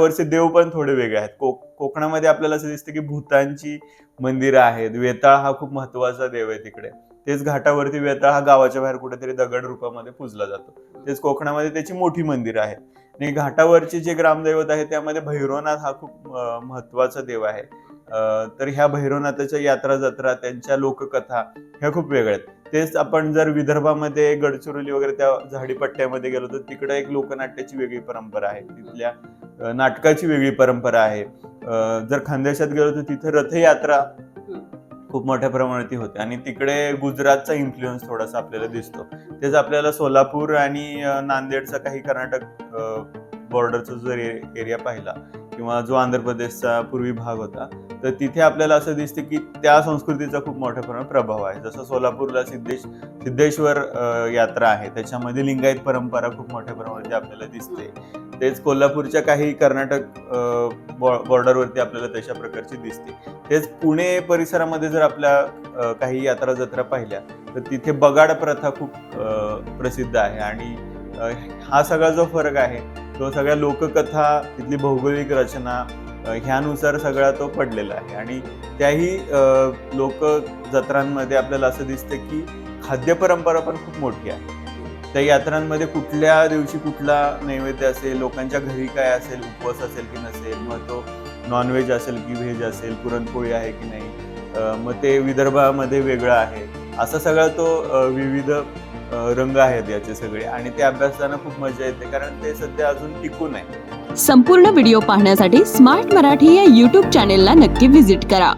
वरचे देव पण थोडे वेगळे आहेत. कोक कोकणामध्ये आपल्याला असं दिसतं की भूतांची मंदिरं आहेत. वेताळ हा खूप महत्त्वाचा देव आहे तिकडे. तेच घाटावरती वेताळ हा गावाच्या बाहेर कुठेतरी दगड रूपामध्ये पूजला जातो. तेच कोकणामध्ये त्याची मोठी मंदिरं आहेत. आणि घाटावरचे जे ग्रामदैवत आहे त्यामध्ये भैरवनाथ हा खूप महत्त्वाचा देव आहे. तर ह्या भैरवनाथाच्या यात्रा जत्रा त्यांच्या लोककथा ह्या खूप वेगळ्या आहेत. तेच आपण जर विदर्भामध्ये गडचिरोली वगैरे त्या झाडीपट्ट्यामध्ये गेलो तर तिकडे एक लोकनाट्याची वेगळी परंपरा आहे. तिथल्या नाटकाची वेगळी परंपरा आहे. जर खानदेशात गेलो तर तिथे रथयात्रा खूप मोठ्या प्रमाणात होते. आणि तिकडे गुजरातचा इन्फ्लुएन्स थोडासा आपल्याला दिसतो. तेच आपल्याला सोलापूर आणि नांदेडचा काही कर्नाटक बॉर्डरचा जर एरिया पाहिला किंवा जो आंध्र प्रदेशचा पूर्वी भाग होता तर तिथे आपल्याला असं दिसते की त्या संस्कृतीचा खूप मोठ्या प्रमाणात प्रभाव आहे. जसं सोलापूरला सिद्धेश सिद्धेश्वर यात्रा आहे. त्याच्यामध्ये लिंगायत परंपरा खूप मोठ्या प्रमाणात आपल्याला दिसते. तेच कोल्हापूरच्या काही कर्नाटक बॉर्डरवरती आपल्याला तशा प्रकारची दिसते. तेच पुणे परिसरामध्ये जर आपल्या काही यात्रा जत्रा पाहिल्या तर तिथे बगाड प्रथा खूप प्रसिद्ध आहे. आणि हा सगळा जो फरक आहे तो सगळ्या लोककथा तिथली भौगोलिक रचना ह्यानुसार सगळा तो पडलेला आहे. आणि त्याही अं, लोक जत्रांमध्ये आपल्याला असं दिसतं की खाद्य परंपरा पण खूप मोठी आहे. त्या यात्रांमध्ये कुठल्या दिवशी कुठला नैवेद्य असेल लोकांच्या घरी काय असेल उपवास असेल की नसेल मग तो नॉनव्हेज असेल की व्हेज असेल पुरणपोळी आहे की नाही मग ते विदर्भामध्ये वेगळं आहे. असा सगळा तो विविध रंग आहेत याचे सगळे. आणि ते अभ्यासताना खूप मजा येते कारण ते सध्या अजून टिकून आहे. संपूर्ण व्हिडिओ पाहण्यासाठी स्मार्ट मराठी या यूट्यूब चॅनेलला नक्की व्हिजिट करा.